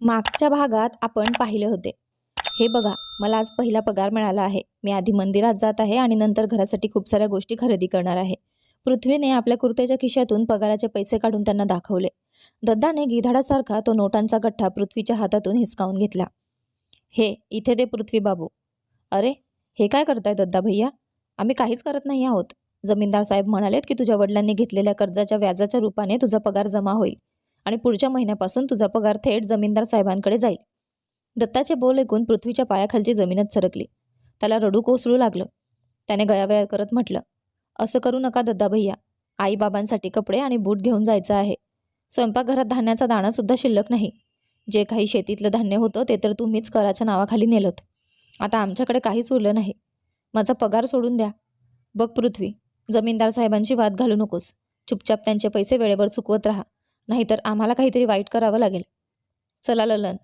मागच्या भागात आपण पाहिले होते. हे बघा मला आज पहिला पगार मिळाला आहे. मी आधी मंदिरात जात आहे आणि नंतर घरासाठी खूप साऱ्या गोष्टी खरेदी करणार आहे. पृथ्वीने आपल्या कुर्त्याच्या खिशातून पगाराचे पैसे काढून त्यांना दाखवले. दद्दाने गिधाडासारखा तो नोटांचा गठ्ठा पृथ्वीच्या हातातून हिसकावून घेतला. हे इथे दे पृथ्वी बाबू. अरे हे काय करताय दद्दा भैया? आम्ही काहीच करत नाही आहोत. जमीनदार साहेब म्हणालेत की तुझ्या वडिलांनी घेतलेल्या कर्जाच्या व्याजाच्या रूपाने तुझा पगार जमा होईल. आणि पुढच्या महिन्यापासून तुझा पगार थेट जमीनदार साहेबांकडे जाईल. दत्ताचे बोल ऐकून पृथ्वीच्या पायाखालची जमीनच सरकली. त्याला रडू कोसळू लागलं. त्याने गयावया करत म्हटलं असं करू नका दत्ता भैया. आईबाबांसाठी कपडे आणि बूट घेऊन जायचं आहे. स्वयंपाकघरात धान्याचा दाणासुद्धा शिल्लक नाही. जे काही शेतीतलं धान्य होतं ते तर तुम्हीच कराच्या नावाखाली नेलत. आता आमच्याकडे काहीच उरलं नाही. माझा पगार सोडून द्या. बघ पृथ्वी जमीनदार साहेबांची वाद घालू नकोस. चुपचाप त्यांचे पैसे वेळेवर चुकवत राहा. नाहीतर आम्हाला काहीतरी वाईट करावं लागेल. चला ललन.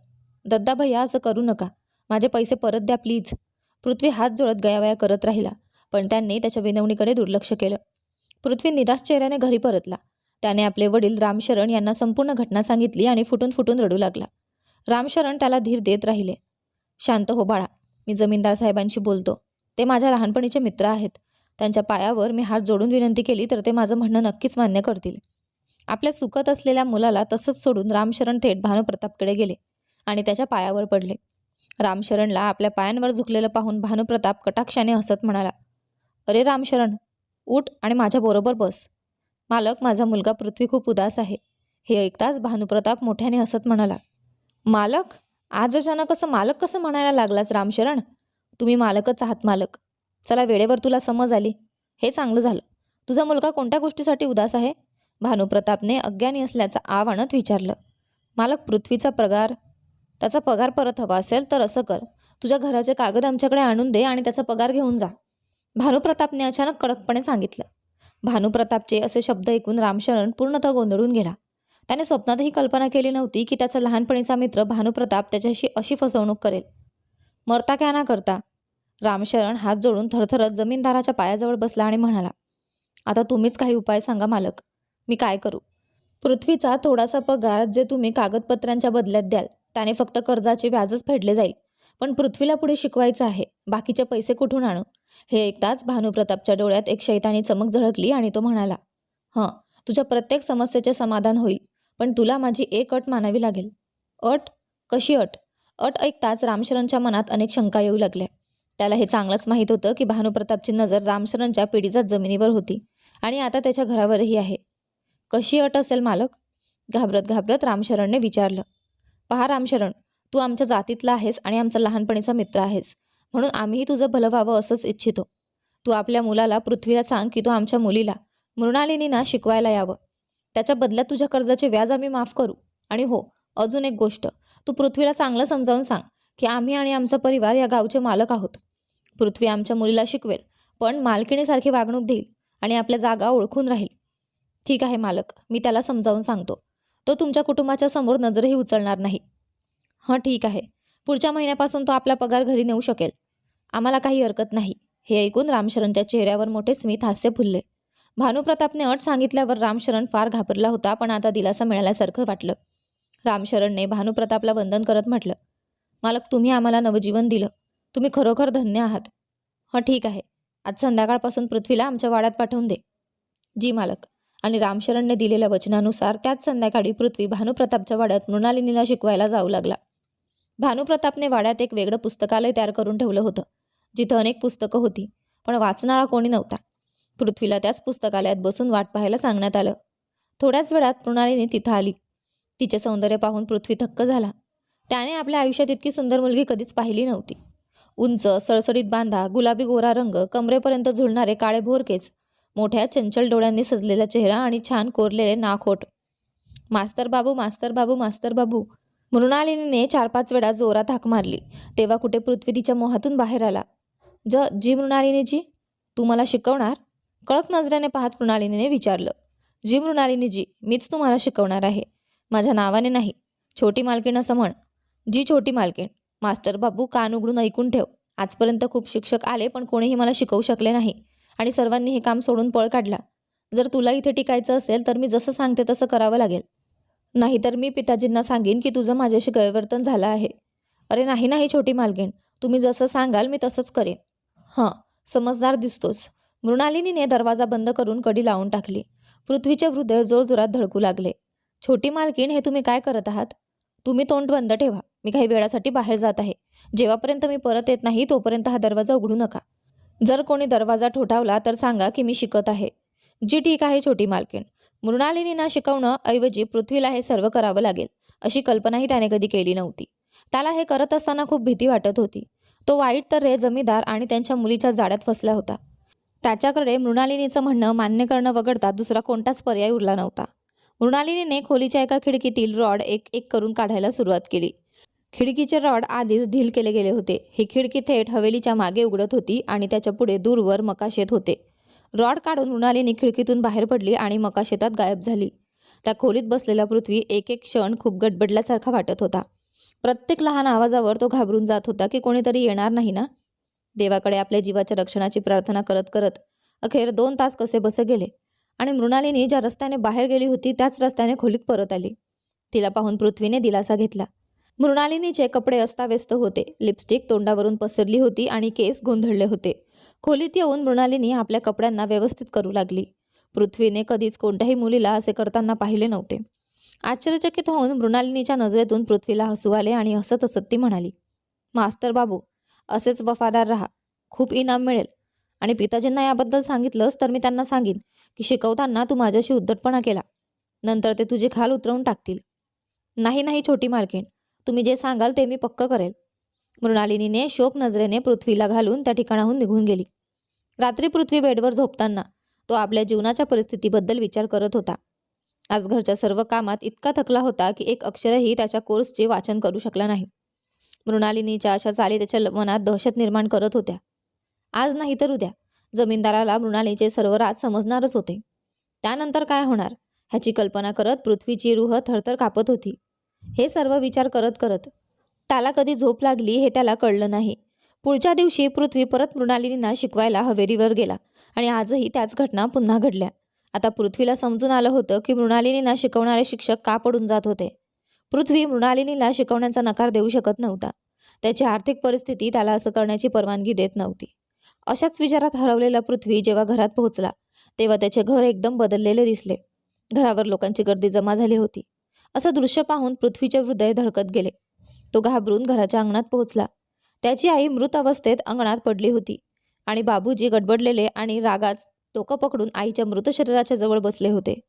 दद्दा भैया असं करू नका. माझे पैसे परत द्या प्लीज. पृथ्वी हात जोडत गयावया करत राहिला पण त्यांनी त्याच्या विनवणीकडे दुर्लक्ष केलं. पृथ्वी निराश चेहऱ्याने घरी परतला. त्याने आपले वडील रामशरण यांना संपूर्ण घटना सांगितली आणि फुटून फुटून रडू लागला. रामशरण त्याला धीर देत राहिले. शांत हो बाळा मी जमीनदार साहेबांशी बोलतो. ते माझ्या लहानपणीचे मित्र आहेत. त्यांच्या पायावर मी हात जोडून विनंती केली तर ते माझं म्हणणं नक्कीच मान्य करतील. आपल्या सुखत असलेल्या मुलाला तसंच सोडून रामशरण थेट भानुप्रतापकडे गेले आणि त्याच्या पायावर पडले. रामशरणला आपल्या पायांवर झुकलेलं पाहून भानुप्रताप कटाक्षाने हसत म्हणाला अरे रामशरण उठ आणि माझ्याबरोबर बस. मालक माझा मुलगा पृथ्वी खूप उदास आहे. हे ऐकताच भानुप्रताप मोठ्याने हसत म्हणाला मालक आज अचानक असं मालक कसं म्हणायला लागलास रामशरण? तुम्ही मालकच आहात मालक. चला वेळेवर तुला समज आली. हे चांगलं झालं. तुझा मुलगा कोणत्या गोष्टीसाठी उदास आहे? भानुप्रतापने अज्ञानी असल्याचं आव आणत विचारलं मालक पृथ्वीचा पगार त्याचा पगार परत हवा असेल तर असं कर. तुझ्या घराचे कागद आमच्याकडे आणून दे आणि त्याचा पगार घेऊन जा. भानुप्रतापने अचानक कडकपणे सांगितलं. भानुप्रतापचे असे शब्द ऐकून रामशरण पूर्णतः गोंधळून गेला. त्याने स्वप्नातही कल्पना केली नव्हती की त्याचा लहानपणीचा मित्र भानुप्रताप त्याच्याशी अशी फसवणूक करेल. मरता क्या ना करता? रामशरण हात जोडून थरथरत जमीनदाराच्या पायाजवळ बसला आणि म्हणाला आता तुम्हीच काही उपाय सांगा मालक. मी काय करू? पृथ्वीचा थोडासा पगार जे तुम्ही कागदपत्रांच्या बदल्यात द्याल त्याने फक्त कर्जाचे व्याजच फेडले जाईल. पण पृथ्वीला पुढे शिकवायचं आहे. बाकीचे पैसे कुठून आणू? हे ऐकताच भानुप्रतापच्या डोळ्यात एक शैतानी चमक झळकली आणि तो म्हणाला हं तुझ्या प्रत्येक समस्येचे समाधान होईल पण तुला माझी एक अट मानावी लागेल. अट? कशी अट? अट ऐकताच रामशरणच्या मनात अनेक शंका येऊ लागल्या. त्याला हे चांगलंच माहीत होतं की भानुप्रतापची नजर रामशरणच्या पिढीजात जमिनीवर होती आणि आता त्याच्या घरावरही आहे. कशी अट असेल मालक? घाबरत घाबरत रामशरणने विचारलं. पहा रामशरण तू आमच्या जातीतला आहेस आणि आमचा लहानपणीचा मित्र आहेस. म्हणून आम्हीही तुझं भलं व्हावं असंच इच्छितो. तू आपल्या मुलाला पृथ्वीला सांग की तो आमच्या मुलीला मृणालिनीना शिकवायला यावं. त्याच्या बदल्यात तुझ्या कर्जाचे व्याज आम्ही माफ करू. आणि हो अजून एक गोष्ट. तू पृथ्वीला चांगलं समजावून सांग की आम्ही आणि आमचा परिवार या गावचे मालक आहोत. पृथ्वी आमच्या मुलीला शिकवेल पण मालकिणीसारखी वागणूक देईल आणि आपल्या जागा ओळखून राहील. ठीक आहे मालक. मी त्याला समजावून सांगतो. तो तुमच्या कुटुंबाच्या समोर नजरही उचलणार नाही. हां ठीक आहे. पुढच्या महिन्यापासून तो आपला पगार घरी नेऊ शकेल. आम्हाला काही हरकत नाही. हे ऐकून रामशरणच्या चेहऱ्यावर मोठे स्मित हास्य फुलले. भानुप्रतापने अट सांगितल्यावर रामशरण फार घाबरला होता पण आता दिलासा मिळाल्यासारखं वाटलं. रामशरणने भानुप्रतापला वंदन करत म्हटलं मालक तुम्ही आम्हाला नवजीवन दिलं. तुम्ही खरोखर धन्य आहात. हां ठीक आहे. आज संध्याकाळपासून पृथ्वीला आमच्या वाड्यात पाठवून दे. जी मालक. आणि रामशरणने दिलेल्या वचनानुसार त्याच संध्याकाळी पृथ्वी भानुप्रतापच्या वाड्यात मृणालिनीला शिकवायला जाऊ लागला. भानुप्रतापने वाड्यात एक वेगळं पुस्तकालय तयार करून ठेवलं होतं जिथं अनेक पुस्तकं होती पण वाचणारा कोणी नव्हता. पृथ्वीला त्याच पुस्तकालयात बसून वाट पाहायला सांगण्यात आलं. थोड्याच वेळात मृणालिनी तिथं आली. तिचे सौंदर्य पाहून पृथ्वी थक्क झाला. त्याने आपल्या आयुष्यात इतकी सुंदर मुलगी कधीच पाहिली नव्हती. उंच सळसळीत बांधा गुलाबी गोरा रंग कमरेपर्यंत झुलणारे काळे भोर केस मोठ्या चंचल डोळ्यांनी सजलेला चेहरा आणि छान कोरलेले नाखोट मास्तर बाबू मास्तर बाबू मास्तर बाबू. मृणालिनीने चार पाच वेळा जोरात हाक मारली. तेव्हा कुठे पृथ्वी तिच्या मोहातून बाहेर आला? ज जी मृणालिनीजी? तू मला शिकवणार? कळक नजरेने पाहत मृणालिनीने विचारलं. जी मृणालिनीजी मीच तुम्हाला शिकवणार आहे. माझ्या नावाने नाही. छोटी मालकीण असं म्हण. जी छोटी मालकीण मास्टर बाबू कान उघडून ऐकून ठेव. आजपर्यंत खूप शिक्षक आले पण कोणीही मला शिकवू शकले नाही. आणि सर्वांनी हे काम सोडून पळ काढला. जर तुला इथे टिकायचं असेल तर मी जसं सांगते तसं करावं लागेल. नाहीतर मी पिताजींना सांगेन की तुझं माझ्याशी गैरवर्तन झालं आहे. अरे नाही नाही छोटी मालकीण. तुम्ही जसं सांगाल मी तसंच करेन. हां समजदार दिसतोस. मृणालिनीने दरवाजा बंद करून कडी लावून टाकली. पृथ्वीचे हृदय जोरजोरात धडकू लागले. छोटी मालकीण हे तुम्ही काय करत आहात? तुम्ही तोंड बंद ठेवा. मी काही वेळासाठी बाहेर जात आहे. जेव्हापर्यंत मी परत येत नाही तोपर्यंत हा दरवाजा उघडू नका. जर कोणी दरवाजा ठोठावला तर सांगा की मी शिकत आहे. जी ठीक आहे छोटी मालकीण. मृणालिनीना शिकवणं ऐवजी पृथ्वीला हे सर्व करावं लागेल अशी कल्पनाही त्याने कधी केली नव्हती. त्याला हे करत असताना खूप भीती वाटत होती. तो वाईट तर रे जमीदार आणि त्यांच्या मुलीच्या जाड्यात फसला होता. त्याच्याकडे मृणालिनीचं म्हणणं मान्य करणं वगळता दुसरा कोणताच पर्याय उरला नव्हता. मृणालिनीने खोलीच्या एका खिडकीतील रॉड एक एक करून काढायला सुरुवात केली. खिडकीचे रॉड आधीच ढील केले गेले होते. ही खिडकी थेट हवेलीच्या मागे उघडत होती आणि त्याच्या पुढे दूरवर मकाशेत होते. रॉड काढून मृणालीने खिडकीतून बाहेर पडली आणि मकाशेतात गायब झाली. त्या खोलीत बसलेला पृथ्वी एक एक क्षण खूप गडबडल्यासारखा वाटत होता. प्रत्येक लहान आवाजावर तो घाबरून जात होता की कोणीतरी येणार नाही ना? देवाकडे आपल्या जीवाच्या रक्षणाची प्रार्थना करत करत अखेर दोन तास कसे बसे गेले? आणि मृणालीनी ज्या रस्त्याने बाहेर गेली होती त्याच रस्त्याने खोलीत परत आली. तिला पाहून पृथ्वीने दिलासा घेतला. मृणालिनीचे कपडे अस्ताव्यस्त होते लिपस्टिक तोंडावरून पसरली होती आणि केस गोंधळले होते. खोलीत येऊन मृणालिनी आपल्या कपड्यांना व्यवस्थित करू लागली. पृथ्वीने कधीच कोणत्याही मुलीला असे करताना पाहिले नव्हते. आश्चर्यचकित होऊन मृणालिनीच्या नजरेतून पृथ्वीला हसू आले आणि हसत हसत ती म्हणाली मास्तर बाबू असेच वफादार राहा. खूप इनाम मिळेल. आणि पिताजींना याबद्दल सांगितलंस तर मी त्यांना सांगीन की शिकवताना तू माझ्याशी उद्धटपणा केला. नंतर ते तुझी खाल उतरवून टाकतील. नाही नाही छोटी मालकीण. तुम्ही जे सांगाल ते मी पक्क करेल. मृणालिनीने शोक नजरेने पृथ्वीला घालून त्या ठिकाणाहून निघून गेली. रात्री पृथ्वी बेडवर झोपताना तो आपल्या जीवनाच्या परिस्थितीबद्दल विचार करत होता. आज घरच्या सर्व कामात इतका थकला होता की एक अक्षरही त्याच्या कोर्सचे वाचन करू शकला नाही. मृणालिनीच्या अशा चाली त्याच्या मनात दहशत निर्माण करत होत्या. आज नाही तर उद्या. जमीनदाराला मृणालीचे सर्व राज समजणारच होते. त्यानंतर काय होणार? ह्याची कल्पना करत पृथ्वीची रूह थरथर कापत होती. हे सर्व विचार करत करत त्याला कधी झोप लागली हे त्याला कळलं नाही. पुढच्या दिवशी पृथ्वी परत मृणालिनींना शिकवायला हवेलीवर गेला आणि आजही त्याच घटना पुन्हा घडल्या. आता पृथ्वीला समजून आलं होतं की मृणालिनींना शिकवणारे शिक्षक का पडून जात होते. पृथ्वी मृणालिनीला शिकवण्याचा नकार देऊ शकत नव्हता. त्याची आर्थिक परिस्थिती त्याला असं करण्याची परवानगी देत नव्हती. अशाच विचारात हरवलेला पृथ्वी जेव्हा घरात पोहोचला तेव्हा त्याचे घर एकदम बदललेले दिसले. घरावर लोकांची गर्दी जमा झाली होती. असं दृश्य पाहून पृथ्वीचे हृदय धडकत गेले. तो घाबरून घराच्या अंगणात पोहोचला. त्याची आई मृत अवस्थेत अंगणात पडली होती आणि बाबूजी गडबडलेले आणि रागात डोकं पकडून आईच्या मृत शरीराच्या जवळ बसले होते.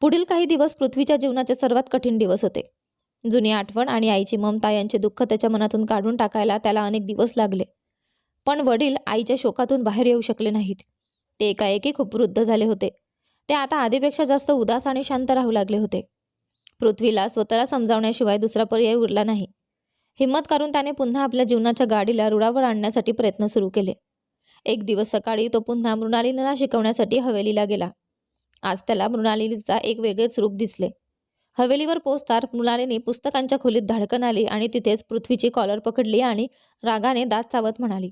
पुढील काही दिवस पृथ्वीच्या जीवनाचे सर्वात कठीण दिवस होते. जुनी आठवण आणि आईची ममता यांचे दुःख त्याच्या मनातून काढून टाकायला त्याला अनेक दिवस लागले. पण वडील आईच्या शोकातून बाहेर येऊ शकले नाहीत. ते एकाएकी खूप वृद्ध झाले होते. ते आता आधीपेक्षा जास्त उदास आणि शांत राहू लागले होते. पृथ्वीला स्वतःला समजावण्याशिवाय दुसरा पर्याय उरला नाही. हिंमत करून त्याने पुन्हा आपल्या जीवनाच्या गाडीला रुळावर आणण्यासाठी प्रयत्न सुरू केले. एक दिवस सकाळी तो पुन्हा मृणालिनीला शिकवण्यासाठी हवेलीला गेला. आज त्याला मृणालिनीचा एक वेगळेच रूप दिसले. हवेलीवर पोचतार मृणालीने पुस्तकांच्या खोलीत धाडकन आली आणि तिथेच पृथ्वीची कॉलर पकडली आणि रागाने दात चावत म्हणाली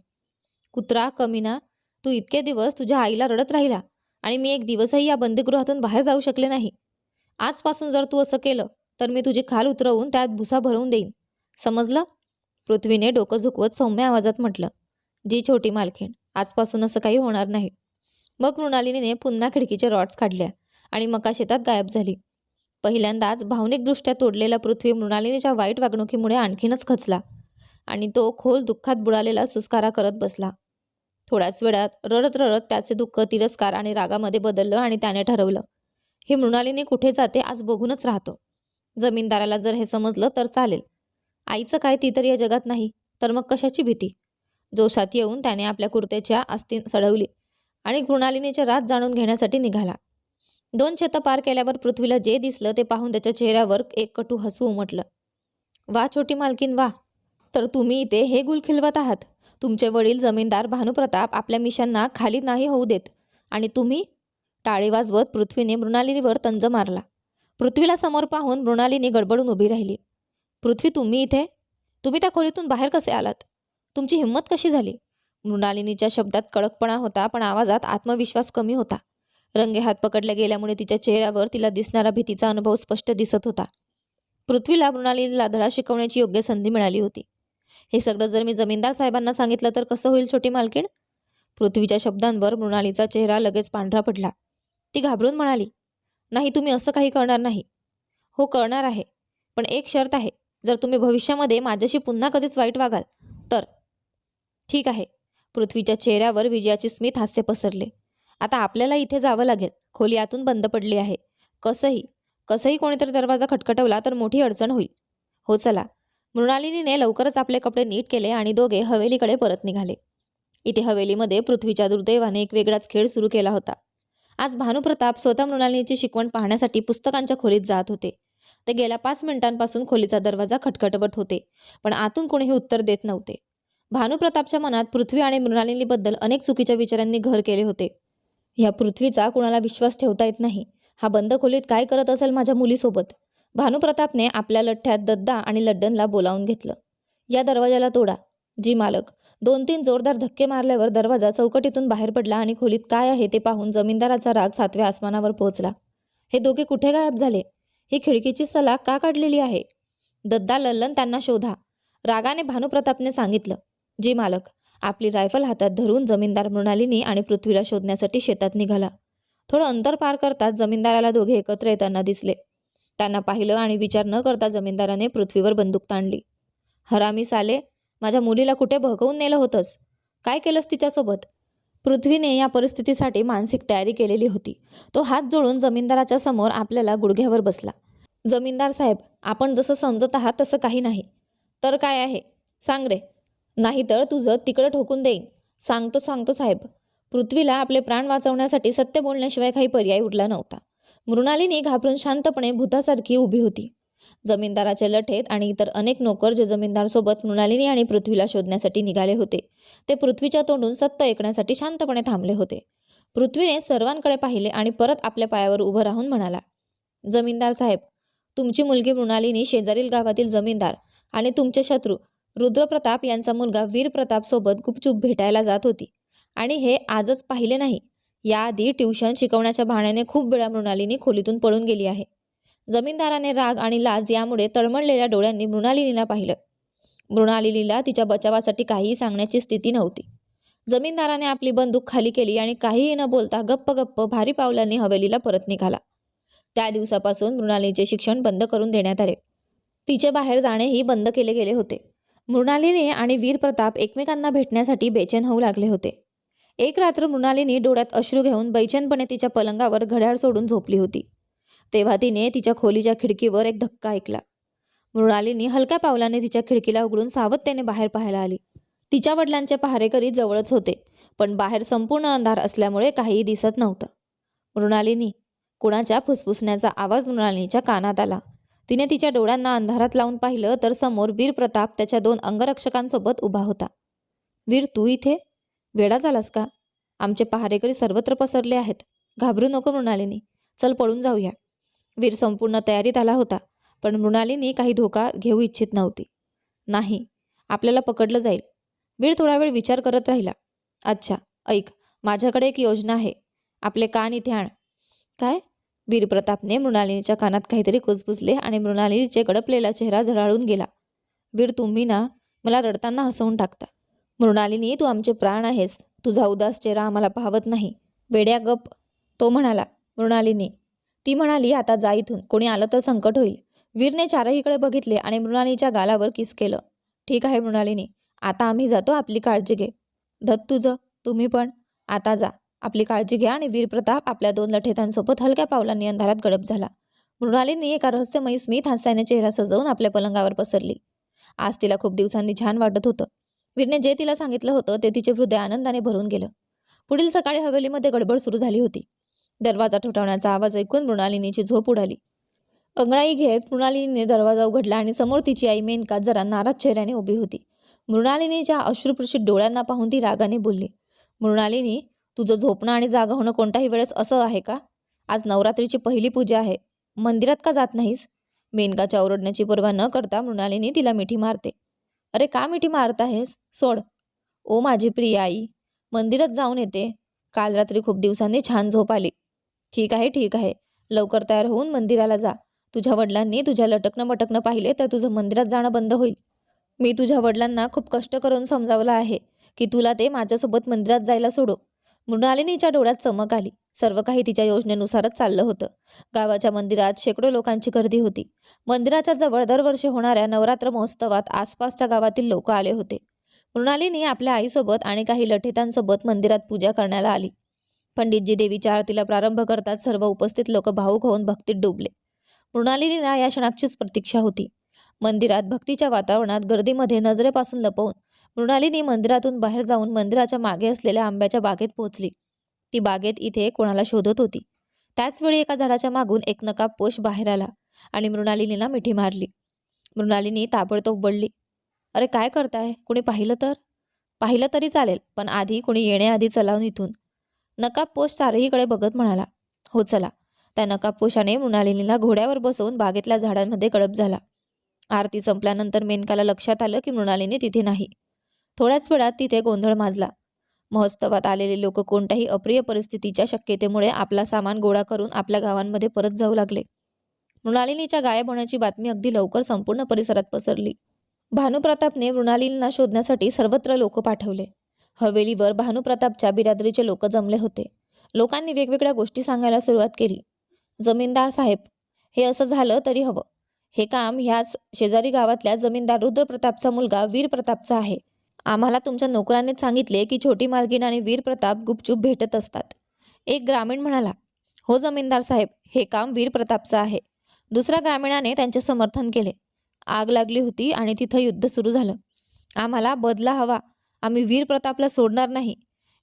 कुत्रा कमीना तू इतके दिवस तुझ्या आईला रडत राहिला आणि मी एक दिवसही या बंदीगृहातून बाहेर जाऊ शकले नाही. आजपासून जर तू असं केलं तर मी तुझी खाल उतरवून त्यात भुसा भरवून देईन. समजलं? पृथ्वीने डोकं झुकवत सौम्य आवाजात म्हटलं जी छोटी मालखीण आजपासून असं काही होणार नाही. मग मृणालिनीने पुन्हा खिडकीचे रॉड्स काढल्या आणि मका शेतात गायब झाली. पहिल्यांदाच भावनिकदृष्ट्या तोडलेला पृथ्वी मृणालिनीच्या वाईट वागणुकीमुळे आणखीनच खचला आणि तो खोल दुःखात बुडालेला सुस्कारा करत बसला. थोड्याच वेळात रडत रडत त्याचे दुःख तिरस्कार आणि रागामध्ये बदललं आणि त्याने ठरवलं हे मृणालिनी कुठे जाते आज बघूनच राहतो. जमीनदाराला जर हे समजलं तर चालेल. आईचं काय ती तर या जगात नाही तर मग कशाची भीती? जोशात येऊन त्याने आपल्या कुर्त्याच्या आस्ती सडवली आणि मृणालिनीच्या रात जाणून घेण्यासाठी निघाला. दोन छतं पार केल्यावर पृथ्वीला जे दिसलं ते पाहून त्याच्या चेहऱ्यावर एक कटू हसू उमटलं. वा छोटी मालकीन वा. तर तुम्ही इथे हे गुल खिलवत आहात. तुमचे वडील जमीनदार भानुप्रताप आपल्या मिशांना खाली नाही होऊ देत आणि तुम्ही टाळी वाजवत पृथ्वीने मृणालिनीवर तंज मारला. पृथ्वीला समोर पाहून मृणालिनी गडबडून उभी राहिली. पृथ्वी तुम्ही इथे? तुम्ही त्या खोलीतून बाहेर कसे आलात? तुमची हिंमत कशी झाली? मृणालिनीच्या शब्दात कडकपणा होता पण आवाजात आत्मविश्वास कमी होता. रंगे हात पकडले गेल्यामुळे तिच्या चेहऱ्यावर तिला दिसणारा भीतीचा अनुभव स्पष्ट दिसत होता. पृथ्वीला मृणालीला धडा शिकवण्याची योग्य संधी मिळाली होती. हे सगळं जर मी जमीनदार साहेबांना सांगितलं तर कसं होईल छोटी मालकीण? पृथ्वीच्या शब्दांवर मृणालीचा चेहरा लगेच पांढरा पडला. ती घाबरून म्हणाली नाही तुम्ही असं काही करणार नाही. हो करणार आहे पण एक शर्त आहे. जर तुम्ही भविष्यामध्ये माझ्याशी पुन्हा कधीच वाईट वागाल तर. ठीक आहे. पृथ्वीच्या चेहऱ्यावर विजयाची स्मित हास्य पसरले. आता आपल्याला इथे जावं लागेल. खोली आतून बंद पडली आहे. कसंही कसंही कोणीतरी दरवाजा खटखटवला तर मोठी अडचण होईल. हो चला. मृणालिनीने लवकरच आपले कपडे नीट केले आणि दोघे हवेलीकडे परत निघाले. इथे हवेलीमध्ये पृथ्वीच्या दुर्दैवाने एक वेगळाच खेळ सुरू केला होता. आज भानुप्रताप स्वतः मृणालिनीची शिकवण पाहण्यासाठी पुस्तकांच्या खोलीत जात होते. ते गेल्या पाच मिनिटांपासून खोलीचा दरवाजा खटखटवत होते पण आतून कोणीही उत्तर देत नव्हते. भानुप्रतापच्या मनात पृथ्वी आणि मृणालिनीबद्दल अनेक चुकीच्या विचारांनी घर केले होते. ह्या पृथ्वीचा कुणाला विश्वास ठेवता येत नाही. हा बंद खोलीत काय करत असेल माझ्या मुलीसोबत? भानुप्रतापने आपल्या लठ्ठ्यात दद्दा आणि लड्डनला बोलावून घेतलं. या दरवाजाला तोडा. जी मालक. दोन तीन जोरदार धक्के मारल्यावर दरवाजा चौकटीतून बाहेर पडला आणि खोलीत काय आहे ते पाहून जमीनदाराचा राग सातव्या आसमानावर पोहोचला. हे दोघे कुठे गायब झाले? ही खिडकीची सलाग का काढलेली आहे? दद्दा लल्लन त्यांना शोधा. रागाने भानुप्रतापने सांगितलं जी मालक आपली रायफल हातात धरून जमीनदार मृणालिनी आणि पृथ्वीला शोधण्यासाठी शेतात निघाला. थोडं अंतर पार करताच जमीनदाराला दोघे एकत्र येताना दिसले. त्यांना पाहिलं आणि विचार न करता जमीनदाराने पृथ्वीवर बंदूक ताणली. हरामी साले माझ्या मुलीला कुठे भगवून नेलं होतंस? काय केलंस तिच्यासोबत? पृथ्वीने या परिस्थितीसाठी मानसिक तयारी केलेली होती. तो हात जोडून जमीनदाराच्या समोर आपल्याला गुडघ्यावर बसला. जमीनदार साहेब आपण जसं समजत आहात तसं काही नाही. तर काय आहे? सांग रे. नाहीतर तुझं तिकडं ठोकून देईन. सांगतो सांगतो साहेब. पृथ्वीला आपले प्राण वाचवण्यासाठी सत्य बोलण्याशिवाय काही पर्याय उरला नव्हता. मृणालीने घाबरून शांतपणे भूतासारखी उभी होती. जमीनदाराच्या लठेत आणि इतर अनेक नोकर जे जमीनदारसोबत मृणालिनी आणि पृथ्वीला शोधण्यासाठी निघाले होते. ते पृथ्वीच्या तोंडून सत्य ऐकण्यासाठी शांतपणे थांबले होते. पृथ्वीने सर्वांकडे पाहिले आणि परत आपल्या पायावर उभं राहून म्हणाला जमीनदार साहेब तुमची मुलगी मृणालिनी शेजारील गावातील जमीनदार आणि तुमचे शत्रू रुद्रप्रताप यांचा मुलगा वीरप्रतापसोबत गुपचूप भेटायला जात होती. आणि हे आजच पाहिले नाही. याआधी ट्युशन शिकवण्याच्या बहाण्याने खूप वेळा मृणालिनी खोलीतून पळून गेली आहे. जमीनदाराने राग आणि लाज यामुळे तळमळलेल्या डोळ्यांनी मृणालिनीला पाहिलं. मृणालिनीला तिच्या बचावासाठी काहीही सांगण्याची स्थिती नव्हती. जमीनदाराने आपली बंदूक खाली केली आणि काहीही न बोलता गप्प गप्प भारी पावलांनी हवेलीला परत निघाला. त्या दिवसापासून मृणालीचे शिक्षण बंद करून देण्यात आले. तिचे बाहेर जाणेही बंद केले गेले होते. मृणालिनी आणि वीरप्रताप एकमेकांना भेटण्यासाठी बेचैन होऊ लागले होते. एक रात्र मृणालिनी डोळ्यात अश्रू घेऊन बैचेनपणे तिच्या पलंगावर घड्याळ सोडून झोपली होती. तेव्हा तिने तिच्या खोलीच्या खिडकीवर एक धक्का ऐकला. मृणालीनी हलक्या पावलाने तिच्या खिडकीला उघडून सावधतेने बाहेर पाहायला आली. तिच्या वडिलांचे पहारेकरी जवळच होते पण बाहेर संपूर्ण अंधार असल्यामुळे काहीही दिसत नव्हतं. मृणालिनी कुणाच्या फुसफुसण्याचा आवाज मृणालिनीच्या कानात आला. तिने तिच्या डोळ्यांना अंधारात लावून पाहिलं तर समोर वीरप्रताप त्याच्या दोन अंगरक्षकांसोबत उभा होता. वीर तू इथे? वेडा झालास का? आमचे पहारेकरी सर्वत्र पसरले आहेत. घाबरू नको मृणालिनी. चल पळून जाऊया. वीर संपूर्ण तयारीत आला होता पण मृणालीनी काही धोका घेऊ इच्छित नव्हती. नाही आपल्याला पकडलं जाईल. वीर थोडा वेळ विचार करत राहिला. अच्छा ऐक माझ्याकडे एक योजना आहे. आपले कान इथे आण. काय? वीरप्रतापने मृणालिनीच्या कानात काहीतरी कुजबुजले आणि मृणालिनीचे गडपलेला चेहरा झळाळून गेला. वीर तुम्ही ना मला रडताना हसवून टाकता. मृणालिनी तू आमचे प्राण आहेस. तुझा उदास चेहरा आम्हाला पाहवत नाही. वेड्या गप तो म्हणाला. मृणालिनी ती म्हणाली आता जा इथून. कोणी आलं तर संकट होईल. वीरने चारहीकडे बघितले आणि मृणालीच्या गालावर किस केलं. ठीक आहे मृणालीनी आता आम्ही जातो आपली काळजी घे. धत तुझं तुम्ही पण. आता जा. आपली काळजी घ्या आणि वीरप्रताप आपल्या दोन लठेतांसोबत हलक्या पावलांनी अंधारात गडप झाला. मृणालींनी एका रहस्यमयी स्मित हास्याने चेहरा सजवून आपल्या पलंगावर पसरली. आज तिला खूप दिवसांनी छान वाटत होतं. वीरने जे तिला सांगितलं होतं ते तिचे हृदय आनंदाने भरून गेलं. पुढील सकाळी हवेलीमध्ये गडबड सुरू झाली होती. दरवाजा ठोठावण्याचा आवाज ऐकून मृणालिनीची झोप उडाली. अंगणाई घेत मृणालिनीने दरवाजा उघडला आणि समोर तिची आई मेनका जरा नाराज चेहऱ्याने उभी होती. मृणालिनीच्या अश्रुप्रशित डोळ्यांना पाहून ती रागाने बोलली मृणालिनी तुझं झोपणं आणि जागा होणं कोणत्याही वेळेस असं आहे का? आज नवरात्रीची पहिली पूजा आहे. मंदिरात का जात नाहीस? मेनकाच्या ओरडण्याची पर्वा न करता मृणालिनी तिला मिठी मारते. अरे का मिठी मारत आहेस? सोड. ओ माझी प्रिय आई मंदिरात जाऊन येते. काल रात्री खूप दिवसांनी छान झोप आली. ठीक आहे ठीक आहे. लवकर तयार होऊन मंदिराला जा. तुझ्या वडिलांनी तुझ्या लटकणं मटकणं पाहिले तर तुझं मंदिरात जाणं बंद होईल. मी तुझ्या वडिलांना खूप कष्ट करून समजावलं आहे की तुला ते माझ्यासोबत मंदिरात जायला सोडो. मृणालिनीच्या डोळ्यात चमक आली. सर्व काही तिच्या योजनेनुसारच चाललं होतं. गावाच्या मंदिरात शेकडो लोकांची गर्दी होती. मंदिराच्या जवळ दरवर्षी होणाऱ्या नवरात्र महोत्सवात आसपासच्या गावातील लोक आले होते. मृणालिनी आपल्या आईसोबत आणि काही लठेतांसोबत मंदिरात पूजा करण्याला आली. पंडितजी देवीच्या आरतीला प्रारंभ करताच सर्व उपस्थित लोक भाऊक होऊन भक्तीत डुबले. मृणालिनीला या क्षणाचीच प्रतीक्षा होती. मंदिरात भक्तीच्या वातावरणात गर्दीमध्ये नजरेपासून लपवून मृणालिनी मंदिरातून बाहेर जाऊन मंदिराच्या मागे असलेल्या आंब्याच्या बागेत पोहोचली. ती बागेत इथे कोणाला शोधत होती? त्याचवेळी एका झाडाच्या मागून एक नका पोष बाहेर आला आणि मृणालिनीला मिठी मारली. मृणालिनी ताबडतोब बडली अरे काय करताय? कुणी पाहिलं तर? पाहिलं तरी चालेल पण आधी कुणी येण्याआधी चलावून इथून नकाबपोष चारहीकडे बघत म्हणाला हो चला. त्या नकाबपोशाने मृणालिनीला घोड्यावर बसवून बागेतल्या झाडांमध्ये गडप झाला. आरती संपल्यानंतर मेनकाला लक्षात आलं की मृणालिनी तिथे नाही. थोड्याच वेळात तिथे गोंधळ माजला. महोत्सवात आलेले लोक कोणत्याही अप्रिय परिस्थितीच्या शक्यतेमुळे आपला सामान गोळा करून आपल्या गावांमध्ये परत जाऊ लागले. मृणालिनीच्या गायब होण्याची बातमी अगदी लवकर संपूर्ण परिसरात पसरली. भानुप्रतापने मृणालिनीला शोधण्यासाठी सर्वत्र लोक पाठवले. हवेलीवर भानुप्रतापच्या बिरादरीचे लोक जमले होते. लोकांनी वेगवेगळ्या गोष्टी सांगायला सुरुवात केली. जमीनदार साहेब हे असं झालं तरी हवं. हे काम ह्याच शेजारी गावातल्या जमीनदार रुद्रप्रतापचा मुलगा वीर प्रतापचा आहे. आम्हाला तुमच्या नोकरांनीच सांगितले की छोटी मालकीण आणि वीर प्रताप गुपचूप भेटत असतात. एक ग्रामीण म्हणाला हो जमीनदार साहेब हे काम वीर प्रतापचं आहे. दुसऱ्या ग्रामीणाने त्यांचे समर्थन केले. आग लागली होती आणि तिथं युद्ध सुरू झालं. आम्हाला बदला हवा आम्ही वीर प्रतापला सोडणार नाही.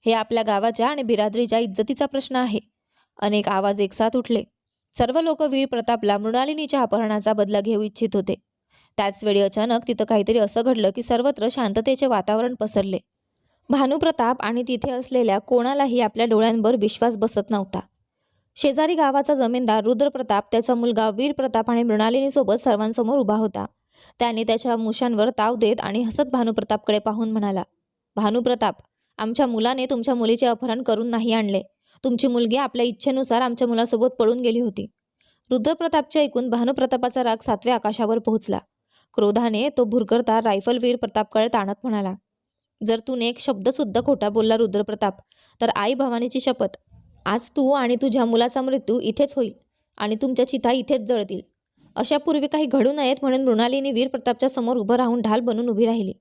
हे आपल्या गावाच्या आणि बिरादरीच्या इज्जतीचा प्रश्न आहे. अनेक आवाज एकसाथ उठले. सर्व लोक वीर प्रतापला मृणालिनीच्या अपहरणाचा बदला घेऊ इच्छित होते. त्याचवेळी अचानक तिथं काहीतरी असं घडलं की सर्वत्र शांततेचे वातावरण पसरले. भानुप्रताप आणि तिथे असलेल्या कोणालाही आपल्या डोळ्यांवर विश्वास बसत नव्हता. शेजारी गावाचा जमीनदार रुद्रप्रताप त्याचा मुलगा वीरप्रताप आणि मृणालिनीसोबत सर्वांसमोर उभा होता. त्याने त्याच्या मुशांवर ताव देत आणि हसत भानुप्रतापकडे पाहून म्हणाला भानुप्रताप आमच्या मुलाने तुमच्या मुलीचे अपहरण करून नाही आणले. तुमची मुलगी आपल्या इच्छेनुसार आमच्या मुलासोबत पळून गेली होती. रुद्रप्रतापचे ऐकून भानुप्रतापाचा राग सातव्या आकाशावर पोहोचला. क्रोधाने तो भुरकरता रायफल वीर प्रतापकडे ताणत म्हणाला जर तू एक शब्दसुद्धा खोटा बोलला रुद्रप्रताप तर आई भवानीची शपथ. आज तू आणि तुझ्या मुलाचा मृत्यू इथेच होईल आणि तुमच्या चिता इथेच जळतील. अशा पूर्वी काही घडू नयेत म्हणून मृणालीने वीर प्रतापच्या समोर उभं राहून ढाल बनून उभी राहिली.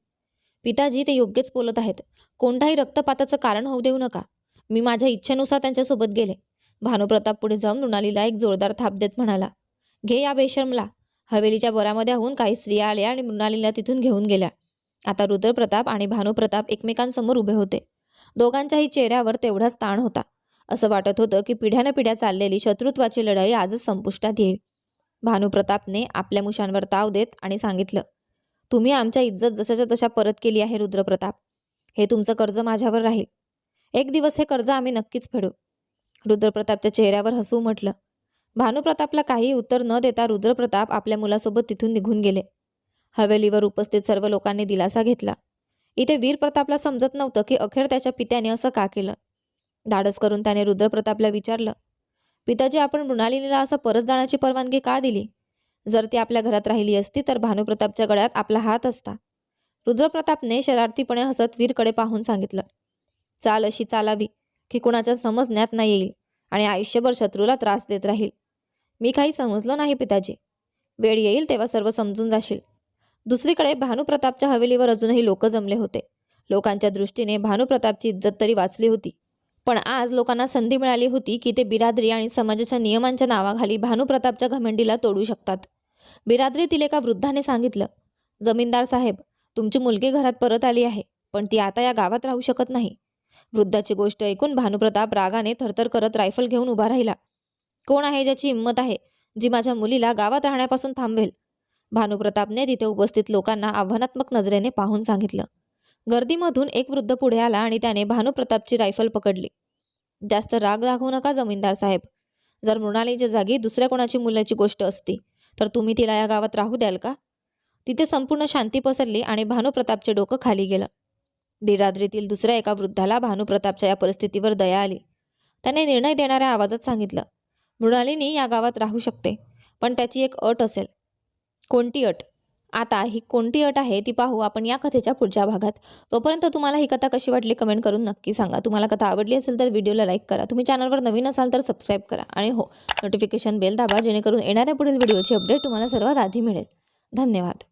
पिताजी ते योग्यच बोलत आहेत. कोणताही रक्तपाताचं कारण होऊ देऊ नका. मी माझ्या इच्छेनुसार त्यांच्यासोबत गेले. भानुप्रताप पुढे जाऊन मृणालीला एक जोरदार थाप देत म्हणाला घे या बेशर्मला. हवेलीच्या बरामध्ये होऊन काही स्त्रिया आल्या आणि मृणालीला तिथून घेऊन गेल्या. आता रुद्रप्रताप आणि भानुप्रताप एकमेकांसमोर उभे होते. दोघांच्याही चेहऱ्यावर तेवढाच ताण होता. असं वाटत होतं की पिढ्यानं पिढ्या चाललेली शत्रुत्वाची लढाई आजच संपुष्टात येईल. भानुप्रतापने आपल्या मुशांवर ताव देत आणि सांगितलं तुम्ही आमच्या इज्जत जशाच्या तशा परत केली आहे रुद्रप्रताप. हे तुमचं कर्ज माझ्यावर राहील. एक दिवस हे कर्ज आम्ही नक्कीच फेडू. रुद्रप्रतापच्या चेहऱ्यावर हसू म्हटलं. भानुप्रतापला काही उत्तर न देता रुद्रप्रताप आपल्या मुलासोबत तिथून निघून गेले. हवेलीवर उपस्थित सर्व लोकांनी दिलासा घेतला. इथे वीरप्रतापला समजत नव्हतं की अखेर त्याच्या पित्याने असं का केलं. धाडस करून त्याने रुद्रप्रतापला विचारलं पिताजी आपण मृणालिनीला असं परत जाण्याची परवानगी का दिली? जर ती आपल्या घरात राहिली असती तर भानुप्रतापच्या गळ्यात आपला हात असता. रुद्रप्रतापने शरारतीपणे हसत वीरकडे पाहून सांगितलं चाल अशी चालावी की कुणाच्या समजण्यात नाही येईल आणि आयुष्यभर शत्रूला त्रास देत राहील. मी काही समजलो नाही पिताजी. वेळ येईल तेव्हा सर्व समजून जाशील. दुसरीकडे भानुप्रतापच्या हवेलीवर अजूनही लोक जमले होते. लोकांच्या दृष्टीने भानुप्रतापची इज्जत तरी वाचली होती. पण आज लोकांना संधी मिळाली होती की ते बिरादरी आणि समाजाच्या नियमांच्या नावाखाली भानुप्रतापच्या घमंडीला तोडू शकतात. बिरादरीतील एका वृद्धाने सांगितलं जमीनदार साहेब तुमची मुलगी घरात परत आली आहे पण ती आता या गावात राहू शकत नाही. वृद्धाची गोष्ट ऐकून भानुप्रताप रागाने थरथर करत रायफल घेऊन उभा राहिला. कोण आहे ज्याची हिंमत आहे जी माझ्या मुलीला गावात राहण्यापासून थांबवेल? भानुप्रतापने तिथे उपस्थित लोकांना आव्हानात्मक नजरेने पाहून सांगितलं. गर्दीमधून एक वृद्ध पुढे आला आणि त्याने भानुप्रतापची रायफल पकडली. जास्त राग दाखवू नका जमीनदार साहेब. जर मृणालीच्या जागी दुसऱ्या कोणाची मुलाची गोष्ट असती तर तुम्ही तिला या गावात राहू द्याल का? तिथे संपूर्ण शांती पसरली आणि भानुप्रतापचे डोकं खाली गेलं. बिरादरीतील दुसऱ्या एका वृद्धाला भानुप्रतापच्या या परिस्थितीवर दया आली. त्याने निर्णय देणाऱ्या आवाजात सांगितलं मृणालिनी या गावात राहू शकते पण त्याची एक अट असेल. कोणती अट? आता ही कोणती अट आहे ती पाहू आपण या कथेच्या पुढच्या भागात. तोपर्यंत तुम्हाला ही कथा कशी वाटली कमेंट करून नक्की सांगा. तुम्हाला कथा आवडली असेल तर व्हिडिओला लाईक करा. तुम्ही चॅनलवर नवीन असाल तर सबस्क्राईब करा आणि हो नोटिफिकेशन बेल दाबा जेणेकरून येणाऱ्या पुढील व्हिडिओची अपडेट तुम्हाला सर्वात आधी मिळेल. धन्यवाद.